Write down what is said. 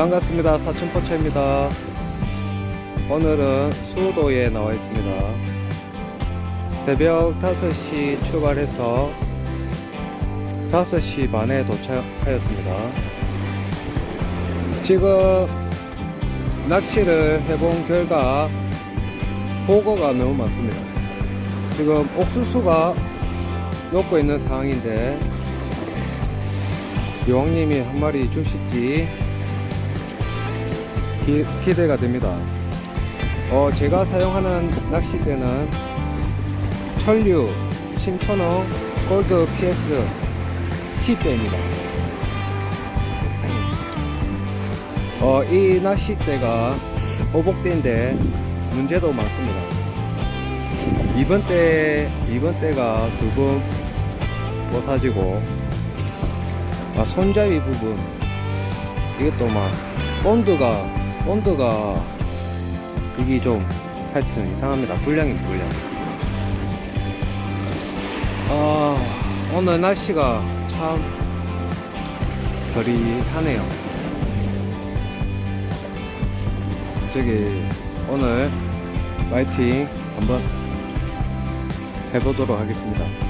반갑습니다. 사춘포차입니다. 오늘은 수도에 나와 있습니다. 새벽 5시 출발해서 5시 반에 도착하였습니다. 지금 낚시를 해본 결과 보고가 너무 많습니다. 지금 옥수수가 녹고 있는 상황인데 여왕님이 한 마리 주실지 기, 기대가 됩니다. 어, 제가 사용하는 낚싯대는 천류, 신천어, 골드 PS T대입니다. 어, 이 낚싯대가 오복대인데 문제도 많습니다. 이번 때, 이번 때가 두분 못 사지고, 아, 손잡이 부분, 이것도 막, 본드가, 본드가, 이게 좀, 하여튼 이상합니다. 불량입니다, 불량. 아, 오늘 날씨가 참, 거리하네요. 저기, 오늘, 파이팅 한번 해보도록 하겠습니다.